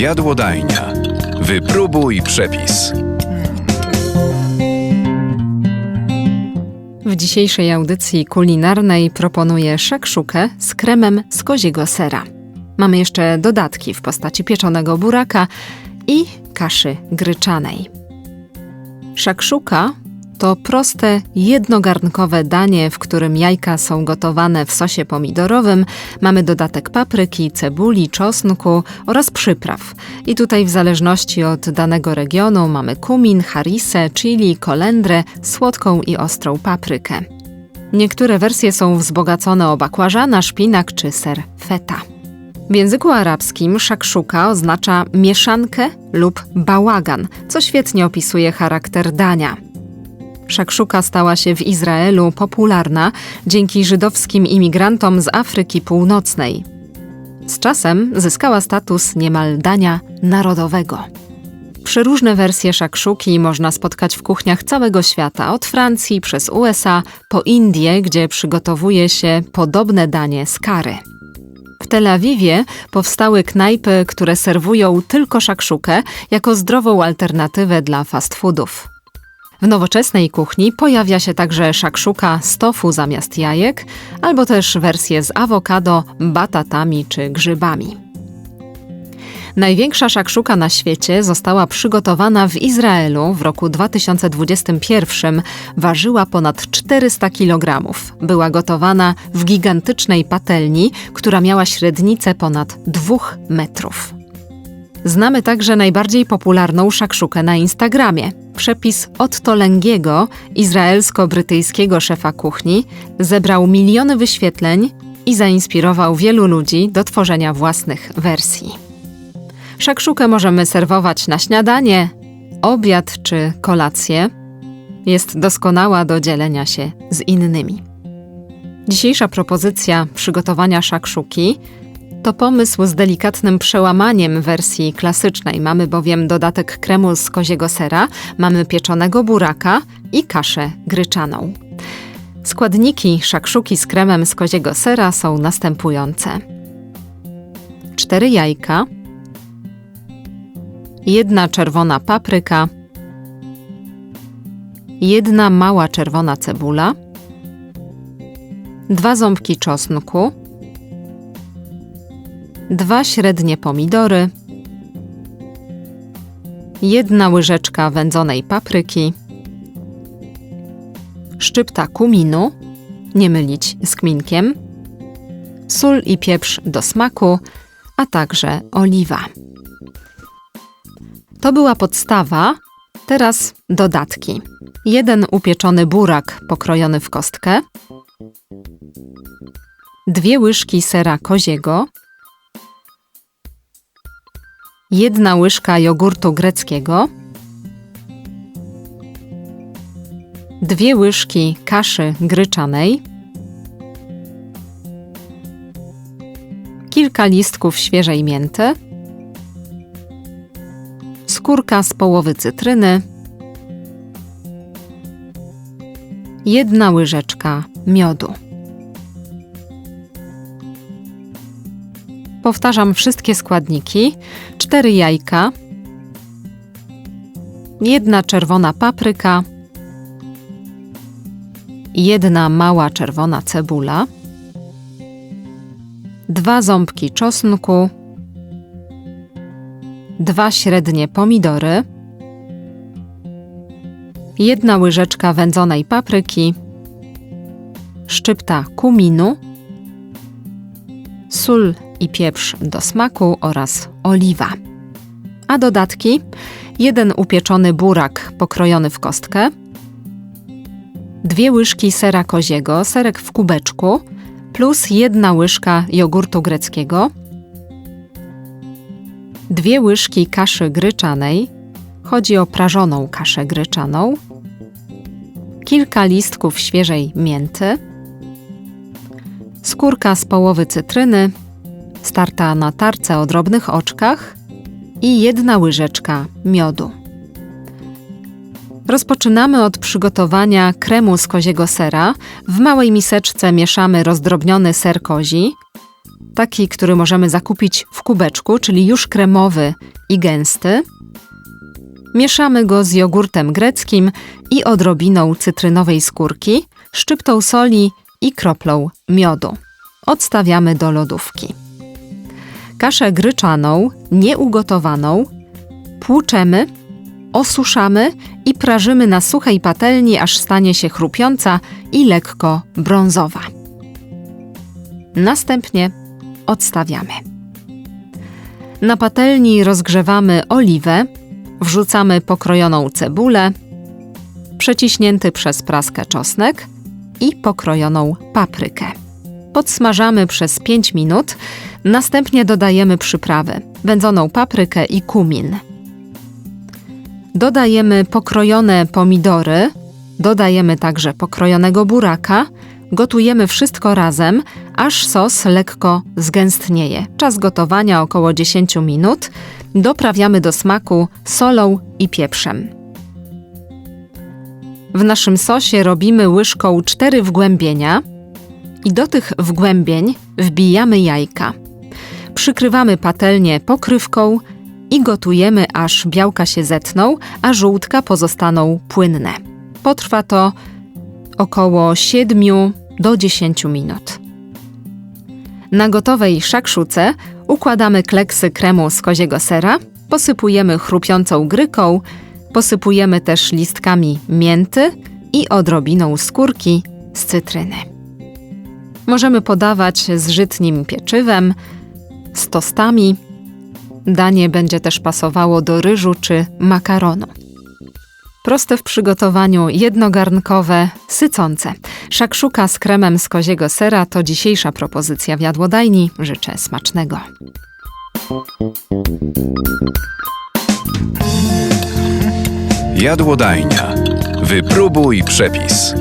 Jadłodajnia. Wypróbuj przepis. W dzisiejszej audycji kulinarnej proponuję szakszukę z kremem z koziego sera. Mamy jeszcze dodatki w postaci pieczonego buraka i kaszy gryczanej. Szakszuka to proste, jednogarnkowe danie, w którym jajka są gotowane w sosie pomidorowym. Mamy dodatek papryki, cebuli, czosnku oraz przypraw. I tutaj w zależności od danego regionu mamy kumin, harisę, chili, kolendrę, słodką i ostrą paprykę. Niektóre wersje są wzbogacone o bakłażana, szpinak czy ser feta. W języku arabskim szakszuka oznacza mieszankę lub bałagan, co świetnie opisuje charakter dania. Szakszuka stała się w Izraelu popularna dzięki żydowskim imigrantom z Afryki Północnej. Z czasem zyskała status niemal dania narodowego. Przeróżne wersje szakszuki można spotkać w kuchniach całego świata, od Francji przez USA po Indię, gdzie przygotowuje się podobne danie z kary. W Tel Awiwie powstały knajpy, które serwują tylko szakszukę jako zdrową alternatywę dla fast foodów. W nowoczesnej kuchni pojawia się także szakszuka z tofu zamiast jajek, albo też wersje z awokado, batatami czy grzybami. Największa szakszuka na świecie została przygotowana w Izraelu w roku 2021. Ważyła ponad 400 kg. Była gotowana w gigantycznej patelni, która miała średnicę ponad 2 metrów. Znamy także najbardziej popularną szakszukę na Instagramie. Przepis Otto Lengiego, izraelsko-brytyjskiego szefa kuchni, zebrał miliony wyświetleń i zainspirował wielu ludzi do tworzenia własnych wersji. Szakszukę możemy serwować na śniadanie, obiad czy kolację. Jest doskonała do dzielenia się z innymi. Dzisiejsza propozycja przygotowania szakszuki to pomysł z delikatnym przełamaniem wersji klasycznej. Mamy bowiem dodatek kremu z koziego sera, mamy pieczonego buraka i kaszę gryczaną. Składniki szakszuki z kremem z koziego sera są następujące: 4 jajka, jedna czerwona papryka, jedna mała czerwona cebula, dwa ząbki czosnku, dwa średnie pomidory, jedna łyżeczka wędzonej papryki, szczypta kuminu, nie mylić z kminkiem, sól i pieprz do smaku, a także oliwa. To była podstawa, teraz dodatki. Jeden upieczony burak pokrojony w kostkę, dwie łyżki sera koziego, jedna łyżka jogurtu greckiego, dwie łyżki kaszy gryczanej, kilka listków świeżej mięty, skórka z połowy cytryny, jedna łyżeczka miodu. Powtarzam wszystkie składniki: 4 jajka, jedna czerwona papryka, jedna mała czerwona cebula, dwa ząbki czosnku, dwa średnie pomidory, jedna łyżeczka wędzonej papryki, szczypta kuminu, sól i pieprz do smaku oraz oliwa. A dodatki: jeden upieczony burak pokrojony w kostkę, dwie łyżki sera koziego, serek w kubeczku, plus jedna łyżka jogurtu greckiego, dwie łyżki kaszy gryczanej, chodzi o prażoną kaszę gryczaną, kilka listków świeżej mięty, skórka z połowy cytryny, starta na tarce o drobnych oczkach i jedna łyżeczka miodu. Rozpoczynamy od przygotowania kremu z koziego sera. W małej miseczce mieszamy rozdrobniony ser kozi, taki, który możemy zakupić w kubeczku, czyli już kremowy i gęsty. Mieszamy go z jogurtem greckim i odrobiną cytrynowej skórki, szczyptą soli i kroplą miodu. Odstawiamy do lodówki. Kaszę gryczaną, nieugotowaną, płuczemy, osuszamy i prażymy na suchej patelni, aż stanie się chrupiąca i lekko brązowa. Następnie odstawiamy. Na patelni rozgrzewamy oliwę, wrzucamy pokrojoną cebulę, przeciśnięty przez praskę czosnek i pokrojoną paprykę. Podsmażamy przez 5 minut, następnie dodajemy przyprawy, wędzoną paprykę i kumin. Dodajemy pokrojone pomidory, dodajemy także pokrojonego buraka, gotujemy wszystko razem, aż sos lekko zgęstnieje. Czas gotowania około 10 minut. Doprawiamy do smaku solą i pieprzem. W naszym sosie robimy łyżką 4 wgłębienia i do tych wgłębień wbijamy jajka. Przykrywamy patelnię pokrywką i gotujemy, aż białka się zetną, a żółtka pozostaną płynne. Potrwa to około 7 do 10 minut. Na gotowej szakszuce układamy kleksy kremu z koziego sera, posypujemy chrupiącą gryką, posypujemy też listkami mięty i odrobiną skórki z cytryny. Możemy podawać z żytnim pieczywem, z tostami. Danie będzie też pasowało do ryżu czy makaronu. Proste w przygotowaniu, jednogarnkowe, sycące. Szakszuka z kremem z koziego sera to dzisiejsza propozycja w jadłodajni. Życzę smacznego. Jadłodajnia. Wypróbuj przepis.